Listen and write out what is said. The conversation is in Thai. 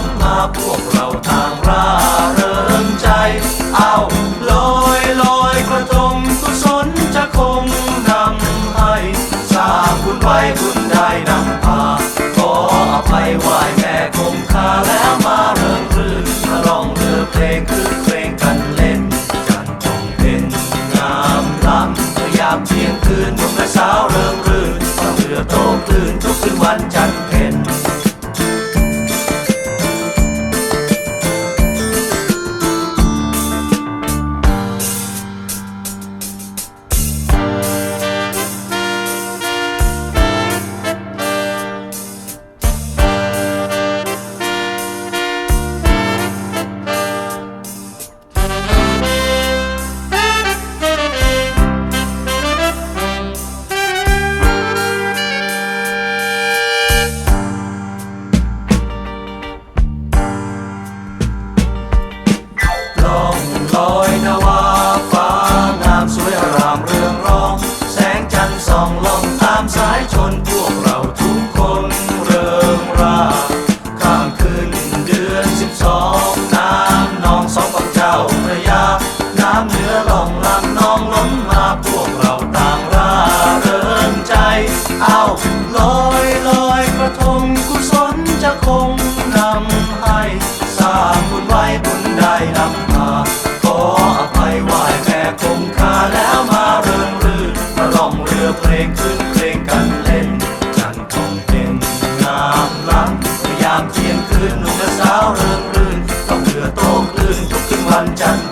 นองล้นมาพวกเราต่างร่าเริงใจ เอาลอยลอยกระทงกุศลจะคงนำให้สร้างบุญไว้บุญได้นำพาขออภัยไหวแม่คงคาแล้วมาเริงรื่นมาร้องเรือเพลงคือเพลงกันเล่นจันทงเป็นงามล้ำพยายามเที่ยงคืนนุ่มและสาวเริงรื่นเรือโตคลื่นทุกคืนวันจันทร์เพ็ญ งนำให้สร้างบุญไว้บุญได้นำพาขออภัยไหว้แม่คงคาแล้วมาเริงรื่นมาล่องเรือเพลงขึ้นเพลงกันเล่นจันทงเป็นงามล้ำพยายามเทียงคืนหนุ่มและสาวเริงรื่นต้องเรือโตคลื่นทุกคืนวันจันทร์